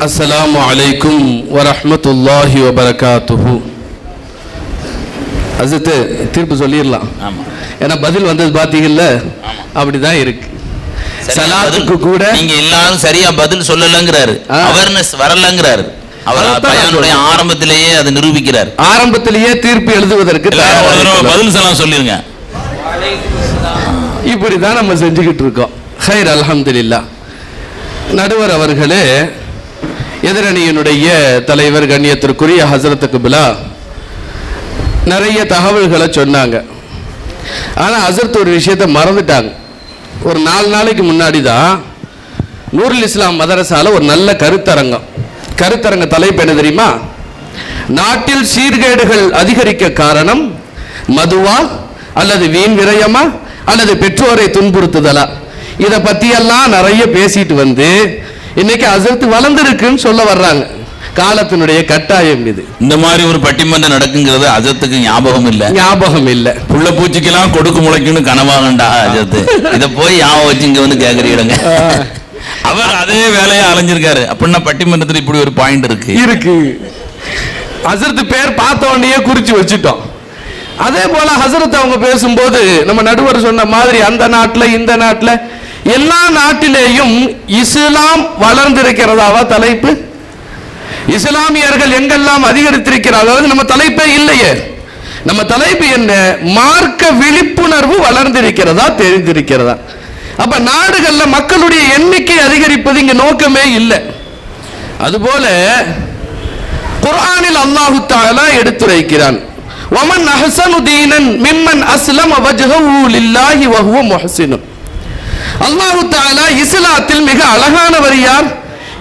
அஸ்ஸலாமு அலைக்கும் வரஹ்மத்துல்லாஹி வபரகாத்துஹு அசத்து தீர்ப்பு சொல்லிடலாம். ஆமா. ஏன்னா பதில் வந்தது பார்த்தீங்கல்ல. அப்படிதான் இருக்கு. சலாத்துக்கு கூட நீங்க எல்லாரும் சரியா பதில் சொல்லலங்கிறாரு. அவேர்னஸ் வரலங்கிறாரு. அவர் ஆரம்பத்திலேயே அதை நிரூபிக்கிறார். ஆரம்பத்திலேயே தீர்ப்பு எழுதுவதற்கு. பதில் சலாம் சொல்லிருங்க. இப்படிதான் நம்ம செஞ்சுக்கிட்டு இருக்கோம். ஹைர் அல்ஹம்துலில்லா. நடுவர் அவர்களே எதிரணியினுடைய தலைவர் கண்ணியத்திற்குரிய ஹசரத்துக்கு பிலா நிறைய தகவல்களை சொன்னாங்க. ஆனால் ஹசரத் ஒரு விஷயத்தை மறந்துட்டாங்க. ஒரு நாலு நாளைக்கு முன்னாடி தான் நூருல் இஸ்லாம் மதரசால ஒரு நல்ல கருத்தரங்கம். கருத்தரங்க தலைப்பு என்ன தெரியுமா? நாட்டில் சீர்கேடுகள் அதிகரிக்க காரணம் மதுவா அல்லது வீண் விரயமா அல்லது பெற்றோரை துன்புறுத்துதலா? இதை பற்றியெல்லாம் நிறைய பேசிட்டு வந்து இன்னைக்கு அசரத்து வளர்ந்துருக்குன்னு சொல்ல வர்றாங்க. காலத்தினுடைய கட்டாயம் இது. இந்த மாதிரி ஒரு பட்டிமன்றம் நடக்குங்கிறது அஜத்துக்கு ஞாபகம் இல்ல. ஞாபகம் இல்லை. புள்ள பூச்சிக்கெல்லாம் கொடுக்கு முளைக்குன்னு கனவாகண்டா அஜத்து. இத போய் ஞாபகம் வச்சு இங்க வந்து கேக்குறீங்க அவர் அதே வேலையை அலைஞ்சிருக்காரு. அப்படின்னா பட்டிமன்றத்துல இப்படி ஒரு பாயிண்ட் இருக்கு. இருக்கு. ஹசரத் பேர் பார்த்த உடனே குறிச்சு வச்சுட்டோம். அதே போல ஹசரத் அவங்க பேசும்போது நம்ம நடுவர் சொன்ன மாதிரி அந்த நாட்டுல இந்த நாட்டுல எல்லா நாட்டிலேயும் இஸ்லாம் வளர்ந்திருக்கிறதாவா தலைப்பு? இஸ்லாமியர்கள் எங்கெல்லாம் அதிகரித்திருக்கிறார்கள்? அதாவது நம்ம தலைப்பே இல்லையே. நம்ம தலைப்பு என்ன? மார்க்க விழிப்புணர்வு வளர்ந்திருக்கிறதா தெரிந்திருக்கிறதா? அப்ப நாடுகள்ல மக்களுடைய எண்ணிக்கை அதிகரிப்பது இங்க நோக்கமே இல்லை. அதுபோல குர்ஆனில் அல்லாஹு தாலா எடுத்துரைக்கிறான். வமன் அஹசனுதீனன் மிம்மன் அஸ்லம் வஜ்ஹஹு லில்லாஹி வஹுவ முஹசினும் அல்லாஹு தாலா இஸ்லாத்தில் மிக அழகானவர் யார்?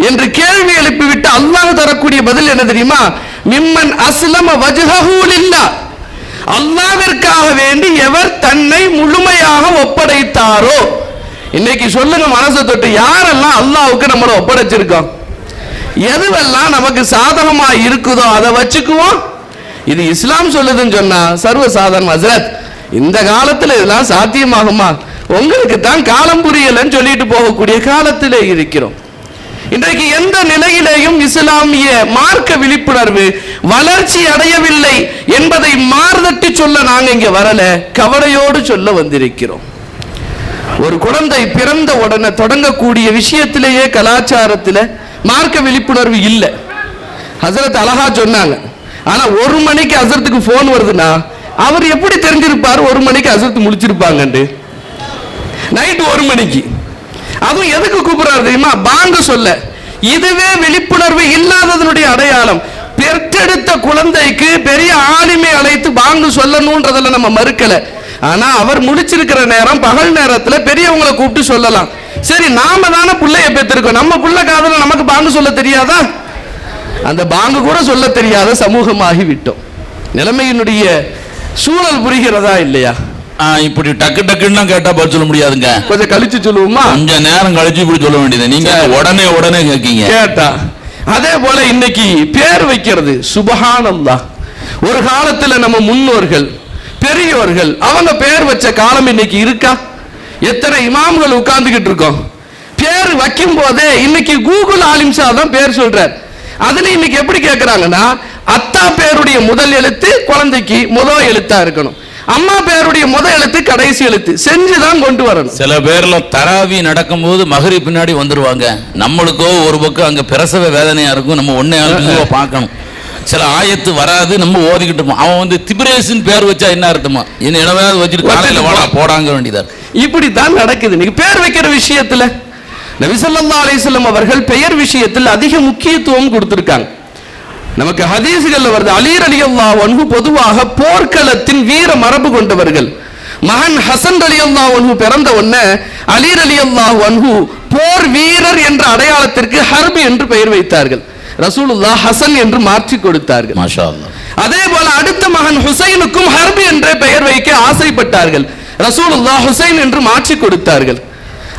என்று கேள்வி எழுப்பிவிட்டு அல்லாஹ் தரக்கூடிய பதில் என்ன தெரியுமா? மிம்மன் அஸ்லம வஜ்ஹஹு லில்லாஹ். அல்லாவிற்காக வேண்டி எவர் தன்னை முழுமையாக ஒப்படைத்தாரோ? இன்னைக்கு சொல்லுங்க மனசை தொட்டு யாரெல்லாம் அல்லாவுக்கு நம்மளை ஒப்படைச்சிருக்கோம் எதுவெல்லாம் நமக்கு சாதகமா இருக்குதோ அதை வச்சுக்குவோம். இது இஸ்லாம் சொல்லுதுன்னு சொன்னா சர்வ சாதாரண ஹசரத். இந்த காலத்துல இதெல்லாம் சாத்தியமாகுமா? உங்களுக்கு தான் காலம் புரியலன்னு சொல்லிட்டு போகக்கூடிய காலத்திலே இருக்கிறோம். இன்றைக்கு எந்த நிலையிலேயும் இஸ்லாமிய மார்க்க விழிப்புணர்வு வளர்ச்சி அடையவில்லை என்பதை மார்தட்டி சொல்ல நாங்க இங்க வரல கவலையோடு சொல்ல வந்திருக்கிறோம். ஒரு குழந்தை பிறந்த உடனே தொடங்கக்கூடிய விஷயத்திலேயே கலாச்சாரத்தில் மார்க்க விழிப்புணர்வு இல்லை. ஹசரத் அழகா சொன்னாங்க ஆனா ஒரு மணிக்கு ஹசரத்துக்கு போன் வருதுன்னா அவர் எப்படி தெரிஞ்சிருப்பார்? ஒரு மணிக்கு ஹசரத் முடிச்சிருப்பாங்கன்ட்டு நைட்டு ஒரு மணிக்கு. அதுவும் எதுக்கு கூப்பிடுறாரு தெரியுமா? பாங்க சொல்ல. இதுவே விழிப்புணர்வு இல்லாததனுடைய அடையாளம். பெற்றெடுத்த குழந்தைக்கு பெரிய ஆளுமை அழைத்து பாங்கு சொல்லணும்ன்றதுல நம்ம மறுக்கல. ஆனா அவர் முடிச்சிருக்கிற நேரம் பகல் நேரத்துல பெரியவங்களை கூப்பிட்டு சொல்லலாம். சரி நாம தானே பிள்ளைய பெற்றிருக்கோம். நம்ம புள்ள காதல நமக்கு பாங்கு சொல்ல தெரியாதா? அந்த பாங்கு கூட சொல்ல தெரியாத சமூகமாகி விட்டோம். நிலைமையினுடைய சூழல் புரிகிறதா இல்லையா? இப்படி டக்கு டக்குன்னு கேட்டா பதில் சொல்ல முடியாதுங்க. கொஞ்சம் கழிச்சு சொல்லுவோமா? கொஞ்ச நேரம் கழிச்சு இப்படி சொல்ல வேண்டியது. நீங்க. உடனே உடனே கேட்கீங்க கேட்டா. அதே போல இன்னைக்கு பேர் வைக்கிறது சுபஹானல்லாஹ் ஒரு காலத்துல நம்ம முன்னோர்கள் பெரியோர்கள் அவங்க பேர் வச்ச காலம் இன்னைக்கு இருக்கா? எத்தனை இமாம்கள் உட்கார்ந்துகிட்டு இருக்கோம். பேர் வைக்கும் போதே இன்னைக்கு கூகுள் ஆலிம்சா தான் பேர் சொல்றார். அதுல இன்னைக்கு எப்படி கேக்குறாங்கன்னா அத்தா பேருடைய முதல் எழுத்து குழந்தைக்கு முதல் எழுத்தா இருக்கணும். அம்மா பேருடைய முதல் எழுத்து கடைசி எழுத்து. செஞ்சுதான் கொண்டு வரணும். சில பேர்ல தராவி நடக்கும்போது மகரி பின்னாடி வந்துருவாங்க. நம்மளுக்கோ ஒரு பக்கம் அங்க பிரசவ வேதனையா இருக்கும். நம்ம ஒன்னே பார்க்கணும். சில ஆயத்து வராது நம்ம ஓதிக்கிட்டு இருப்போம் அவன் வந்து திபிரேசன் பேர் வச்சா என்ன அர்த்தமா? என்ன இடமாவது வச்சுட்டு காலையில வாடா போடாங்க வேண்டியதா. இப்படித்தான் நடக்குது. நீங்க பேர் வைக்கிற விஷயத்துல நபி ஸல்லல்லாஹு அலைஹி வஸல்லம் அவர்கள் பெயர் விஷயத்தில் அதிக முக்கியத்துவம் கொடுத்திருக்காங்க. நமக்கு ஹதீஸ்கள்ல வருது. அலி ரலியல்லாஹு அன்ஹு பொதுவாக போர்க்களத்தின் வீர மரபு கொண்டவர்கள். மகன் ஹசன் ரலியல்லாஹு அன்ஹு பிறந்த உடனே அலி ரலியல்லாஹு அன்ஹு போர் வீரர் என்ற அடையாளத்திற்கு ஹர்பி என்று பெயர் வைத்தார்கள். ரசூலுல்லாஹ் ஹசன் என்று மாற்றி கொடுத்தார்கள். அதே போல அடுத்த மகன் ஹுசைனுக்கும் ஹர்பி என்ற பெயர் வைக்க ஆசைப்பட்டார்கள். ரசூலுல்லாஹ் ஹுசைன் என்று மாற்றி கொடுத்தார்கள்.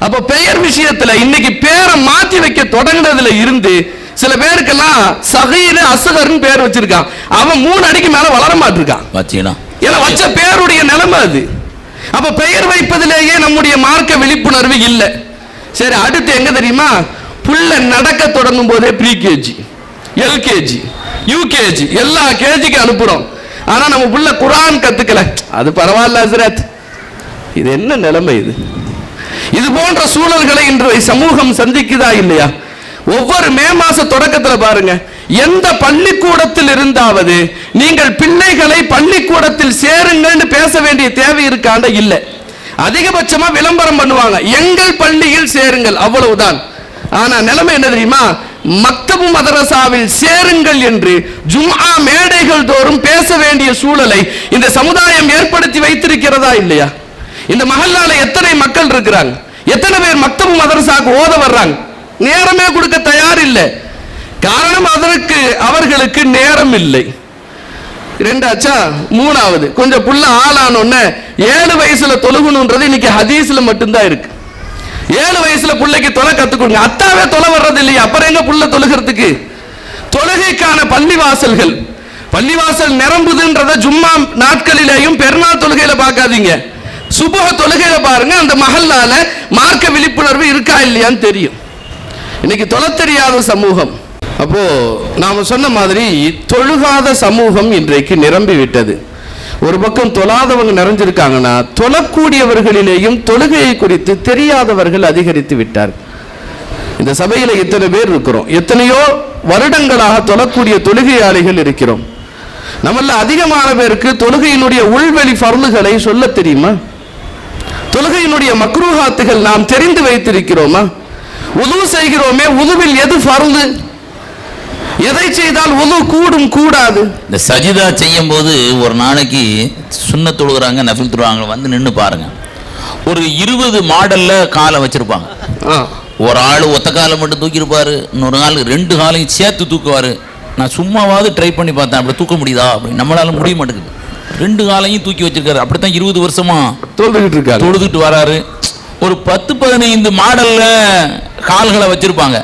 அப்ப பெயர் விஷயத்துல இன்னைக்கு பேரை மாற்றி வைக்க தொடங்கினதுல இருந்து சில பேருக்கெல்லாம் சகீர் அசகர்னு பேர் வச்சிருக்கான். அவன் மூணு அடிக்கு மேல வளர மாட்டிருக்கான். வச்சீங்கன்னா ஏன்னா வச்ச பேருடைய நிலைமை அது. அப்ப பெயர் வைப்பதிலேயே நம்முடைய மார்க்க விழிப்புணர்வு இல்லை. சரி அடுத்து எங்க தெரியுமா? புள்ள நடக்க தொடங்கும் போதே ப்ரீ கேஜி எல்கேஜி யூகேஜி எல்லா கேஜிக்கு அனுப்புறோம். ஆனா நம்ம புள்ள குரான் கத்துக்கல. அது பரவாயில்ல ஹசரத். இது என்ன நிலைமை இது? இது போன்ற சூழல்களை இன்றைய சமூகம் சந்திக்குதா இல்லையா? ஒவ்வொரு மே மாச தொடக்கத்தில் பாருங்க. எந்த பள்ளிக்கூடத்தில் இருந்தாவது நீங்கள் பிள்ளைகளை பள்ளிக்கூடத்தில் சேருங்கள்னு பேச வேண்டிய தேவை இருக்காண்ட இல்லை. அதிகபட்சமா விளம்பரம் பண்ணுவாங்க. எங்கள் பள்ளியில் சேருங்கள் அவ்வளவுதான். ஆனா நிலைமை என்ன தெரியுமா? மக்தபு மதரசாவில் சேருங்கள் என்று ஜும்ஆ மேடைகள் தோறும் பேச வேண்டிய சூழலை இந்த சமுதாயம் ஏற்படுத்தி வைத்திருக்கிறதா இல்லையா? இந்த மகல்லால எத்தனை மக்கள் இருக்கிறாங்க? எத்தனை பேர் மக்தபு மதரசாவுக்கு ஓத வர்றாங்க? நேரமே கொடுக்க தயார் இல்லை காரணம் அதற்கு அவர்களுக்கு நேரம் இல்லை ரெண்டாச்சா மூணாவது. கொஞ்சம் புள்ள ஆளானோன்னு ஏழு வயசுல தொழுகணுன்றது இன்னைக்கு ஹதீஸ்ல மட்டும்தான் இருக்கு. ஏழு வயசுல பிள்ளைக்கு தொலை கத்துக்கொடுங்க அத்தாவே தொலை வர்றது இல்லையா அப்புறம் எங்க புள்ள தொழுகிறதுக்கு? தொழுகைக்கான பள்ளிவாசல்கள். பள்ளிவாசல் நிரம்புதுன்றத ஜும்மா நாட்களிலேயும் பெருநாள் தொழுகையில பார்க்காதீங்க. சுபக தொழுகையில பாருங்க அந்த மகல்லால மார்க்க விழிப்புணர்வு இருக்கா இல்லையான்னு தெரியும். இன்னைக்கு தொலை தெரியாத சமூகம். அப்போ நாம சொன்ன மாதிரி தொழுகாத சமூகம் இன்றைக்கு நிரம்பி விட்டது ஒரு பக்கம் தொழாதவங்க நிறைஞ்சிருக்காங்கன்னா தொழக்கூடியவர்களிலேயும் தொழுகையை குறித்து தெரியாதவர்கள் அதிகரித்து விட்டார். இந்த சபையில எத்தனை பேர் இருக்கிறோம்? எத்தனையோ வருடங்களாக தொழக்கூடிய தொழுகையாளிகள் இருக்கிறோம். நம்மள அதிகமான பேருக்கு தொழுகையினுடைய உள்வெளி பருளுகளை சொல்ல தெரியுமா? தொழுகையினுடைய மக்ரூஹாத்துகள் நாம் தெரிந்து வைத்திருக்கிறோமா? உது செய்கிறோமே உதுவில் எது ஃபர்லு எதை செய்தால் உது கூடும் கூடாது? இந்த சஜிதா செய்யும் போது ஒரு நாளைக்கு சுண்ண தொழுகிறாங்க நஃபில் தொழுவாங்க வந்து நின்று பாருங்க. ஒரு இருபது மாடல்ல காலை வச்சிருப்பாங்க. ஒரு ஆள் ஒத்த காலை மட்டும் தூக்கியிருப்பாரு இன்னொரு ஆள் ரெண்டு காலையும் சேர்த்து தூக்குவாரு. நான் சும்மாவாவது ட்ரை பண்ணி பார்த்தேன் அப்படி தூக்க முடியுதா? அப்படி நம்மளால முடிய மாட்டேங்குது. ரெண்டு காலையும் தூக்கி வச்சிருக்காரு அப்படித்தான் இருபது வருஷமா தொழுதுகிட்டு இருக்காரு. தொழுதுட்டு வராரு. ஒரு பத்து பதினைந்து மாடல்ல கால்களை வச்சிருப்பாங்க.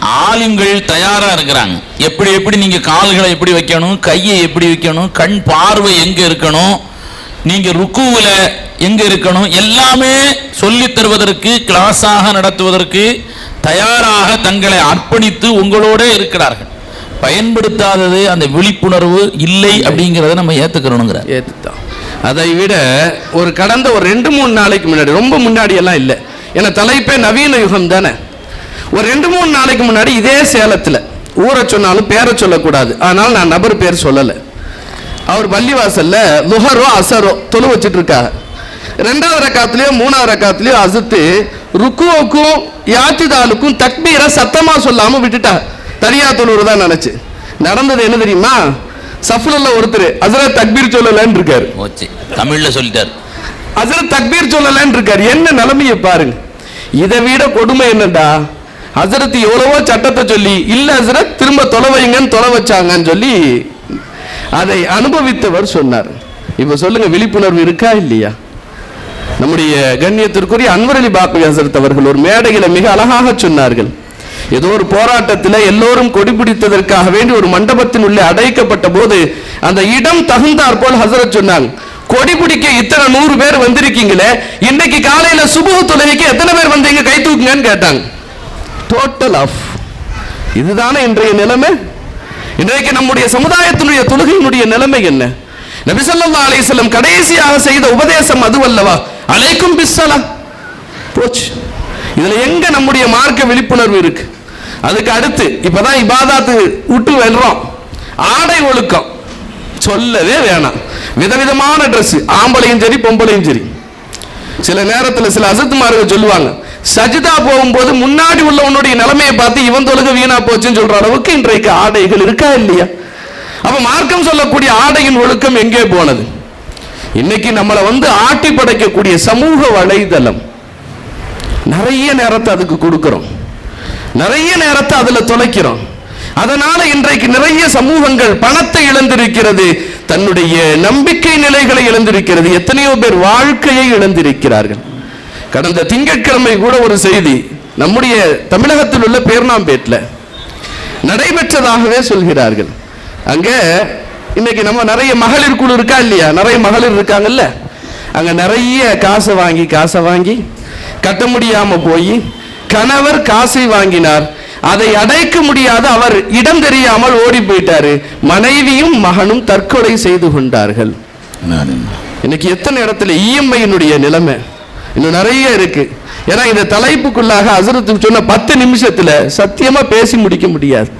ஆலிம்கள் தயாரா இருக்கிறாங்க. எப்படி எப்படி நீங்க கால்களை எப்படி வைக்கணும் கையை எப்படி வைக்கணும் கண் பார்வை எங்க இருக்கணும் நீங்க ருக்குவில் எங்க இருக்கணும் எல்லாமே சொல்லித் தருவதற்கு கிளாஸாக நடத்துவதற்கு தயாராக தங்களை அர்ப்பணித்து உங்களோட இருக்கிறார்கள். பயன்படுத்தாதது அந்த விழிப்புணர்வு இல்லை அப்படிங்கிறத நம்ம ஏத்துக்கிறோங்கிற ஏத்துத்தான் அதை விட ஒரு கடந்த ஒரு ரெண்டு மூணு நாளைக்கு முன்னாடி ரொம்ப முன்னாடி எல்லாம் இல்லை. ஏன்னா தலைப்பே நவீன யுகம் தானே? ஒரு ரெண்டு மூணு நாளைக்கு முன்னாடி இதே சேலத்துல ஊரை சொன்னாலும் பேரை சொல்லக்கூடாது. ஆனால் நான் நபர் பேர் சொல்லலை. அவர் பள்ளிவாசல்ல லுஹரோ அசரோ தொழு வச்சிட்டு இருக்காங்க ரெண்டாவது ரக்காத்துலயோ மூணாவது ரக்காத்துலயோ அசத்து ருக்குவுக்கும் யாத்திதாலுக்கும் தக்பீரை சத்தமா சொல்லாம விட்டுட்டாங்க. தனியா தொழுவுறதா நினைச்சு. நடந்தது என்ன தெரியுமா? சஃபுல்ல ஒருத்தர் அசரத் தக்பீர் சொல்லலன்னு இருக்காரு தமிழ்ல சொல்லிட்டாரு. ஹசரத் தக்பீர் சொல்லலன்னு இருக்காரு என்ன நிலைமையை பாருங்க. இதை விட கொடுமை என்னடா ஹசரத் எவ்வளவோ சட்டத்தை சொல்லி இல்ல ஹசரத் திரும்ப தொலைவைங்கன்னு தொலை வச்சாங்கன்னு சொல்லி அதை அனுபவித்தவர் சொன்னார். இப்ப சொல்லுங்க விழிப்புணர்வு இருக்கா இல்லையா? நம்முடைய கண்ணியத்திற்குரிய அன்வர் அலி பாக்கவி ஹசரத் அவர்கள் ஒரு மேடையில மிக அழகாக சொன்னார்கள். ஏதோ ஒரு போராட்டத்தில் எல்லோரும் கொடி பிடித்ததற்காக வேண்டி ஒரு மண்டபத்தின் உள்ளே அடைக்கப்பட்ட போது அந்த இடம் தகுந்தாற்போல் ஹசரத் சொன்னாங்க. கொடி பிடிக்க இத்தனை நூறு பேர் வந்திருக்கீங்களே? இன்னைக்கு காலையில சுபுக தொழுகைக்கு எத்தனை பேர் வந்தீங்க? கை தூக்குங்கன்னு கேட்டாங்க. டோட்டல் ஆஃப் இதுதானே இன்றைய நிலைமை? இன்றைக்கு நம்முடைய சமுதாயத்தினுடைய தொழுகையினுடைய நிலைமை என்ன? நபிசல்லா அலிசல்லம் கடைசியாக செய்த உபதேசம் அதுவல்லவா? அலைக்கும் பிஸ்ஸலா. போச்சு. இதுல எங்க நம்முடைய மார்க்க விழிப்புணர்வு இருக்கு? அதுக்கு அடுத்து இப்பதான் இபாதாத்து விட்டு வெல்றோம் ஆடை ஒழுக்கம். சொல்லவே வேணாம். விதவிதமான ட்ரெஸ் ஆம்பளையும் சரி பொம்பளையும் சரி. சில நேரத்துல சில அசத்துமார்கள் சொல்லுவாங்க சஜிதா போகும்போது முன்னாடி உள்ளவனுடைய நிலைமையை பார்த்து இவன் தொழுக வீணா போச்சுன்னு சொல்ற அளவுக்கு இன்றைக்கு ஆடைகள் இருக்கா இல்லையா? அப்ப மார்க்கம் சொல்லக்கூடிய ஆடையின் ஒழுக்கம் எங்கே போனது? இன்னைக்கு நம்மளை வந்து ஆட்டி படைக்கக்கூடிய சமூக வலைதளம். நிறைய நேரத்தை அதுக்கு கொடுக்கிறோம். நிறைய நேரத்தை அதுல தொலைக்கிறோம். அதனால இன்றைக்கு நிறைய சமூகங்கள் பணத்தை இழந்திருக்கிறது தன்னுடைய நம்பிக்கை நிலைகளை இழந்திருக்கிறது எத்தனையோ பேர் வாழ்க்கையை இழந்திருக்கிறார்கள். கடந்த திங்கட்கிழமை கூட ஒரு செய்தி நம்முடைய தமிழகத்தில் உள்ள பேர்ணாம்பேட்டில் நடைபெற்றதாகவே சொல்கிறார்கள். அங்க இன்னைக்கு நம்ம நிறைய மகளிர் குழு இருக்கா இல்லையா? நிறைய மகளிர் இருக்காங்கல்ல? அங்க நிறைய காசை வாங்கி காசை வாங்கி கட்ட முடியாம போய் கணவர் காசை வாங்கினார். அதை அடைக்க முடியாத அவர் இடம் தெரியாமல் ஓடி போயிட்டாரு மனைவியும் மகனும் தற்கொலை செய்து கொண்டார்கள். இன்னைக்கு எத்தனை இடத்துல இஎம்ஐயினுடைய நிலைமை? இன்னும் நிறைய இருக்கு. ஏன்னா இந்த தலைப்புக்குள்ளாக அசரத்து சொன்ன பத்து நிமிஷத்துல சத்தியமா பேசி முடிக்க முடியாது.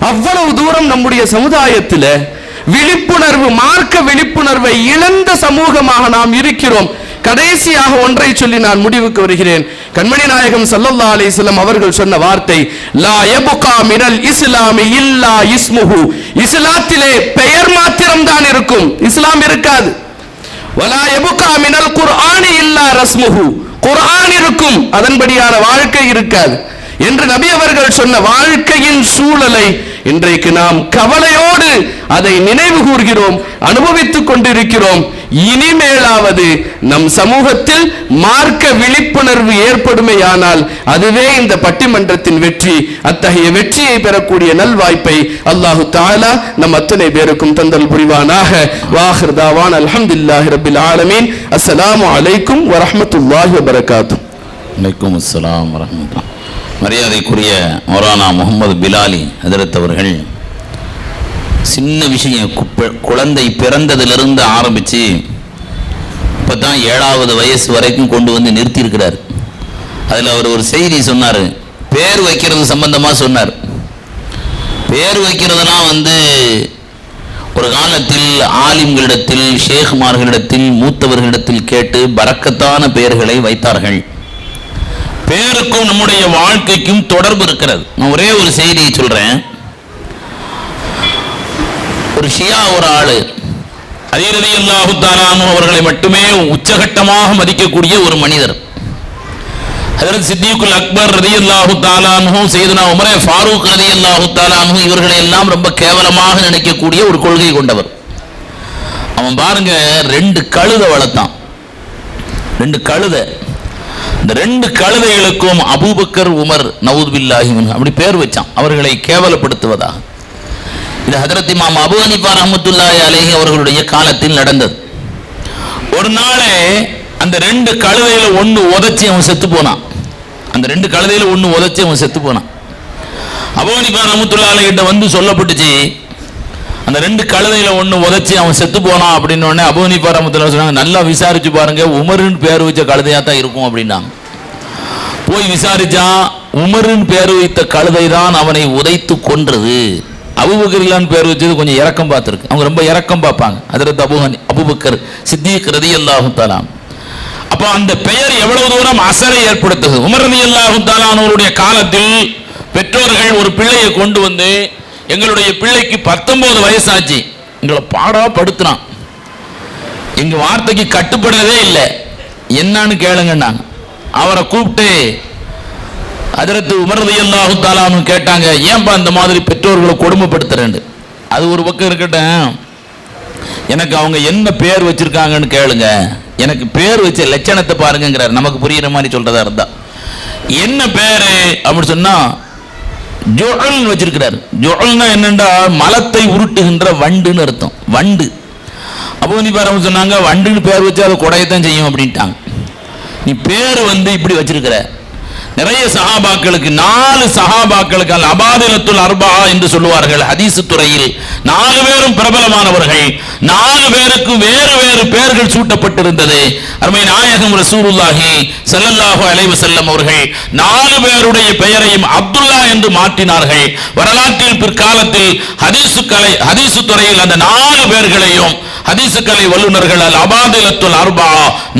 அவ்வளவு தூரம் நம்முடைய சமுதாயத்துல விழிப்புணர்வு மார்க்க விழிப்புணர்வை இழந்த சமூகமாக நாம் இருக்கிறோம். கடைசியாக ஒன்றை சொல்லி நான் முடிவுக்கு வருகிறேன். கண்மணி நாயகம் சல்லல்லா அலிஸ்லாம் அவர்கள் சொன்ன வார்த்தை லா எபுகா மினல் இஸ்லாமி இல்லா இஸ்முஹு. இஸ்லாத்திலே பெயர் மாத்திரம் தான் இருக்கும். இஸ்லாம் இருக்காது. வலா எபுகா மினல் குர்ஆனி இல்லா ரஸ்முஹு. குர்ஆன் இருக்கும் அதன்படியான வாழ்க்கை இருக்காது. என்று நபி அவர்கள் சொன்ன வாழ்க்கையின் சூழலை இன்றைக்கு நாம் கவலையோடு அதை நினைவு கூர்கிறோம் அனுபவித்துக் கொண்டிருக்கிறோம். இனிமேலாவது நம் சமூகத்தில் மார்க்க விழிப்புணர்வு ஏற்படுமேயானால் அதுவே இந்த பட்டிமன்றத்தின் வெற்றி. அத்தகைய வெற்றியை பெறக்கூடிய நல்வாய்ப்பை அல்லாஹு தாலா நம் அத்தனை பேருக்கும் தந்தல் புரிவானாக. வாஹர்தாவான் அலமதுல்லாஹி ரபில் ஆலமீன். அஸ்ஸலாமு அலைக்கும் வரமத்துல்லாஹி வபரகாத்துஹு. வலைக்கும் அஸ்லாம் வரஹ்மத்துல்லாஹ். மரியாதைக்குரிய மௌரானா முகமது பிலாலி அதிரத்தவர்கள் அவர்கள் சின்ன விஷயம். குழந்தை பிறந்ததிலிருந்து ஆரம்பித்து இப்போ தான் ஏழாவது வயசு வரைக்கும் கொண்டு வந்து நிறுத்தியிருக்கிறார். அதில் அவர் ஒரு செய்தி சொன்னார். பேர் வைக்கிறது சம்பந்தமாக சொன்னார். பேர் வைக்கிறதுனா வந்து ஒரு காலத்தில் ஆலிம்களிடத்தில் ஷேகுமார்களிடத்தில் மூத்தவர்களிடத்தில் கேட்டு பறக்கத்தான பெயர்களை வைத்தார்கள். பேருக்கும் நம்முடைய வாழ்க்கைக்கும் தொடர்பு இருக்கிறது. நான் ஒரே ஒரு செய்தியை சொல்கிறேன் ஒரு ஷியா ஒரு ஆளு. அதிரதி அல்லாஹு தாலானு அவர்களை மட்டுமே உச்சகட்டமாக மதிக்கக்கூடிய ஒரு மனிதர். ஹஜரத் சித்திக்குல் அக்பர் ரதி அல்லாஹு தாலானும் செய்தனா உமரே ஃபாரூக் ரதி அல்லாஹு தாலானும் இவர்களை எல்லாம் ரொம்ப கேவலமாக நினைக்கக்கூடிய ஒரு கொள்கை கொண்டவர். அவன் பாருங்க ரெண்டு கழுத வளர்த்தான். ரெண்டு கழுதை. இந்த ரெண்டு கழுதைகளுக்கும் அபூபக்கர் உமர் நவூத் பில்லாஹி அப்படி பேர் வச்சான். அவர்களை கேவலப்படுத்துவதாக இது ஹதரத் இமாம் அபு ஹனிஃபா ரஹமத்துல்லாய் அலேஹி அவர்களுடைய காலத்தில் நடந்தது. ஒரு நாளே அந்த ரெண்டு கழுதையில ஒன்று உதைச்சி அவன் செத்து போனான். அந்த ரெண்டு கழுதையில ஒன்று உதைச்சி அவன் செத்து போனான். அபு ஹனிஃபா ரஹமத்துல்லா கிட்ட வந்து சொல்லப்பட்டுச்சு அந்த ரெண்டு கழுதையில ஒன்று உதைச்சி அவன் செத்து போனான் அப்படின்னு உடனே அபு ஹனிஃபா ரஹமத்துல்லா சொன்னாங்க நல்லா விசாரிச்சு பாருங்க உமருன்னு பேர் வச்ச கழுதையாக தான் இருக்கும் அப்படின்னாங்க. போய் விசாரிச்சான் உமரின் பேர் வைத்த கழுதை தான் அவனை உதைத்து கொன்றது. அபுபக்கர்லான்னு பேர் வச்சது கொஞ்சம் இறக்கம் பார்த்துருக்கு. அவங்க ரொம்ப இறக்கம் பார்ப்பாங்க. அதில் அபுஹனி அபுபக்கர் சித்திக் ரதி அல்லாஹு தாலாம் அப்போ அந்த பெயர் எவ்வளவு தூரம் அசரை ஏற்படுத்துது உமரதி ரதி தாலானவருடைய காலத்தில் பெற்றோர்கள் ஒரு பிள்ளையை கொண்டு வந்து எங்களுடைய பிள்ளைக்கு பத்தொன்பது வயசாச்சு. எங்களை பாடா படுத்துனான். எங்கள் வார்த்தைக்கு கட்டுப்படவே இல்லை. என்னன்னு கேளுங்கன்னாங்க. அவரை கூப்பிட்டு அதிரத்து உமரது அல்லாஹு தாலான்னு கேட்டாங்க ஏன்பா இந்த மாதிரி பெற்றோர்களை கொடுமைப்படுத்துறேன்னு? அது ஒரு பக்கம் இருக்கட்டும். எனக்கு அவங்க என்ன பேர் வச்சிருக்காங்கன்னு கேளுங்க. எனக்கு பேர் வச்ச லட்சணத்தை பாருங்கங்கிறார். நமக்கு புரியுற மாதிரி சொல்றதா இருந்தா. என்ன பேரு? அப்படின்னு சொன்னா ஜொல் வச்சிருக்கிறார். ஜொல்னா என்னண்டா? மலத்தை உருட்டுகின்ற வண்டுன்னு அர்த்தம். வண்டு. அப்போ நீ பாரு சொன்னாங்க வண்டுன்னு பேர் வச்சு அது குடையத்தான் செய்யும் அப்படின்ட்டாங்க. நீ பேர் வந்து இப்படி வச்சிருக்கிற. நிறைய சஹாபாக்களுக்கு நாலு சஹாபாக்களுக்கு அல் அபாதிலத்துல் அர்பா என்று சொல்லுவார்கள் ஹதீசு துறையில். நாலு பேரும் பிரபலமானவர்கள். நாலு பேருக்கு வேறு வேறு பெயர்கள் சூட்டப்பட்டிருந்தது. அருமை நாயகம் ரசூலுல்லாஹி ஸல்லல்லாஹு அலைவு செல்லம் அவர்கள் நாலு பேருடைய பெயரையும் அப்துல்லா என்று மாற்றினார்கள். வரலாற்றில் பிற்காலத்தில் ஹதீசு கலை ஹதீசு துறையில் அந்த நாலு பேர்களையும் ஹதீசுக்கலை வல்லுநர்களால் அல் அபாதிலத்துல் அர்பா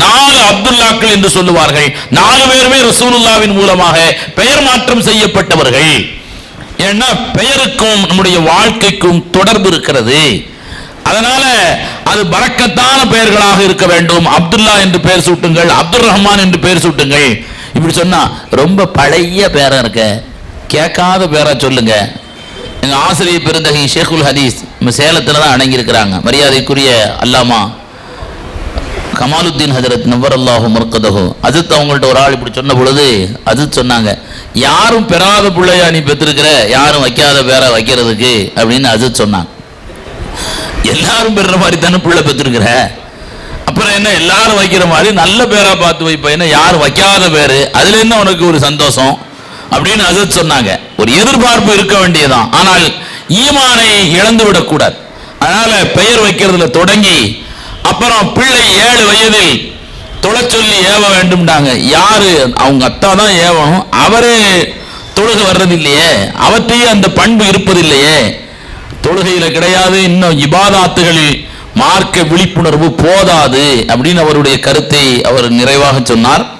நாலு அப்துல்லாக்கள் என்று சொல்லுவார்கள். நாலு பேருமே ரசூலுல்லாவின் மூலமாக பெயர் மாற்றம் செய்யப்பட்டவர்கள். ஏன்னா பெயருக்கும் நம்முடைய வாழ்க்கைக்கும் தொடர்பு இருக்கிறது. அதனால அது பறக்கத்தான பெயர்களாக இருக்க வேண்டும். அப்துல்லா என்று பெயர் சூட்டுங்கள் அப்துல் ரஹ்மான் என்று பெயர் சூட்டுங்கள். இப்படி சொன்னா ரொம்ப பழைய பேரா இருக்க? கேட்காத பேரா சொல்லுங்க. எங்கள் ஆசிரியர் பெருந்தகை ஷேகுல் ஹதீஸ் நம்ம சேலத்தில் தான் அடங்கியிருக்கிறாங்க. மரியாதைக்குரிய அல்லாமா கமாலுத்தீன் ஹஜரத் நவர் அல்லாஹு மர்கதஹு. அஜித் அவங்கள்ட்ட ஒரு ஆள் இப்படி சொன்ன பொழுது அஜித் சொன்னாங்க யாரும் பெறாத பிள்ளையா நீ பெற்றிருக்கிற? யாரும் வைக்காத பேரை வைக்கிறதுக்கு? அப்படின்னு அஜித் சொன்னாங்க. எல்லாரும் பெறுற மாதிரி தானே பிள்ளை பெற்றிருக்கிற? அப்புறம் என்ன எல்லாரும் வைக்கிற மாதிரி நல்ல பேரா பார்த்து வைப்ப. என்ன யார் வைக்காத பேர்? அதுல என்ன உனக்கு ஒரு சந்தோஷம்? அப்படின்னு அசத் சொன்னாங்க. ஒரு எதிர்பார்ப்பு இருக்க வேண்டியதான் ஆனால் ஈமானை இழந்து விடக்கூடாது. அதனால பெயர் வைக்கிறதுல தொடங்கி அப்புறம் பிள்ளை ஏழு வயதில் தொலை சொல்லி ஏவ வேண்டும்டாங்க யாரு? அவங்க அத்தா தான் ஏவணும் அவரே தொழுக வர்றது இல்லையே அவற்றையே அந்த பண்பு இருப்பதில்லையே. தொழுகையில கிடையாது. இன்னும் இபாதாத்துகளில் மார்க்க விழிப்புணர்வு போதாது அப்படின்னு அவருடைய கருத்தை அவர் நிறைவாக சொன்னார்.